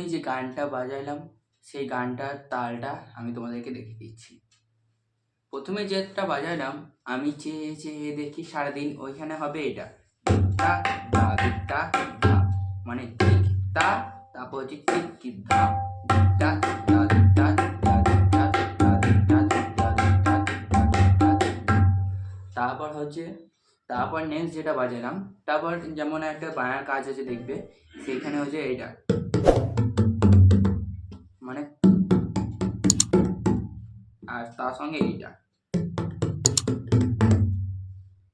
এখনই যে গানটা বাজাইলাম সেই গানটার তালটা আমি তোমাদেরকে দেখে দিচ্ছি প্রথমে যেটা বাজাইলাম আমি চেয়ে চেয়ে দেখি সারাদিন ওইখানে হবে এটা মানে তারপর হচ্ছে তারপর হচ্ছে তারপর নেক্সট যেটা বাজালাম তারপর যেমন একটা বায়ার কাজ আছে দেখবে সেখানে হচ্ছে এটা মানে আর তার সঙ্গে এইটা।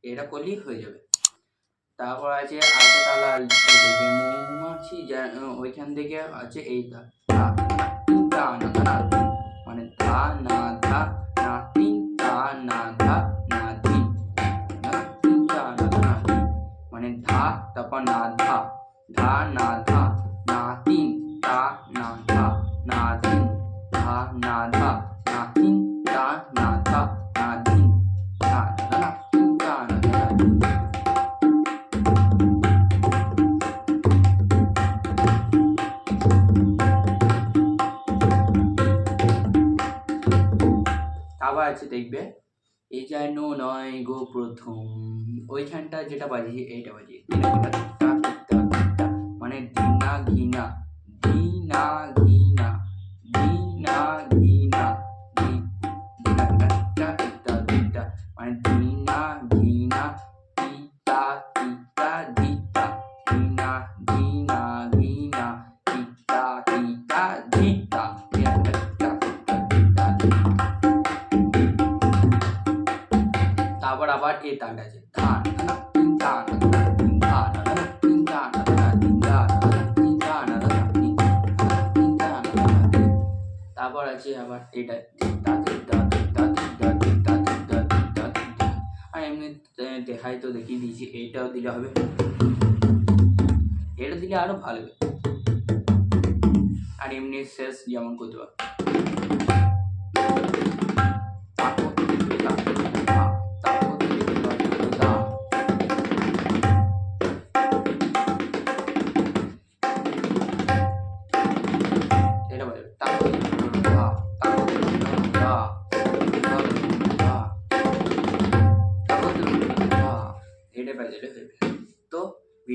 এটা করলেই হয়ে যাবে। তারপর আছে মৌমাছি ওইখান থেকে আছে এইটা। মানে ধা না ধা তা, না ধা মানে ধা, তারপর না, ধা। ধা, না ধা, না, তিন। তা, না, ধা। না ধা না ধা না তিন না ধা না। আবার আছে দেখবে, এ যেন নয় গো প্রথম। ওইখানটা যেটা বাজিয়ে এইটা বাজিয়ে মানে দিনা ঘিনা দিটা দিনা টিটা টিটা দিটা তারপর আবার এ তালটা আছে। ধান ধান ধান ধান ধান ধান ধান তারপর আছে আবার এটা আর এমনি দেখাই তো দেখিয়ে দিয়েছি এইটাও দিলে হবে। এটা দিলে আরও ভালো আর এমনি শেষ যেমন করতে পারো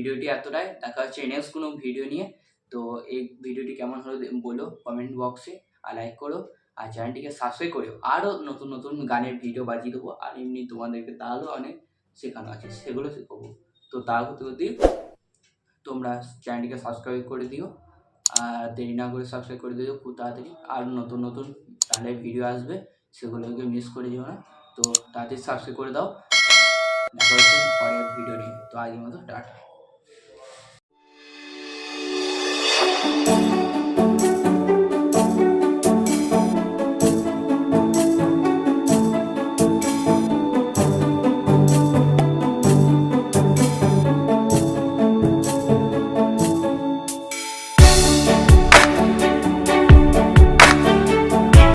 ভিডিওটি এতটাই। দেখা হচ্ছে নেক্সট কোনো ভিডিও নিয়ে। তো এই ভিডিওটি কেমন হলো বলো কমেন্ট বক্সে আর লাইক করো। আর চ্যানেলটিকে সাবস্ক্রাইব করো আরও নতুন নতুন গানের ভিডিও বাজিয়ে দেবো। আর এমনি তোমাদেরকে তাহলেও অনেক শেখানো আছে। সেগুলো শেখাবো। তো তা করতে করতে তোমরা চ্যানেলটিকে সাবস্ক্রাইব করে দিও। আর দেরি না করে সাবস্ক্রাইব করে দিও খুব তাড়াতাড়ি। আর নতুন নতুন চ্যানেলের ভিডিও আসবে, সেগুলোকে মিস করে যেও না। তো তাড়াতাড়ি সাবস্ক্রাইব করে দাও। দেখা হচ্ছে পরের ভিডিও নিয়ে। তো আজকের মতো টাটা।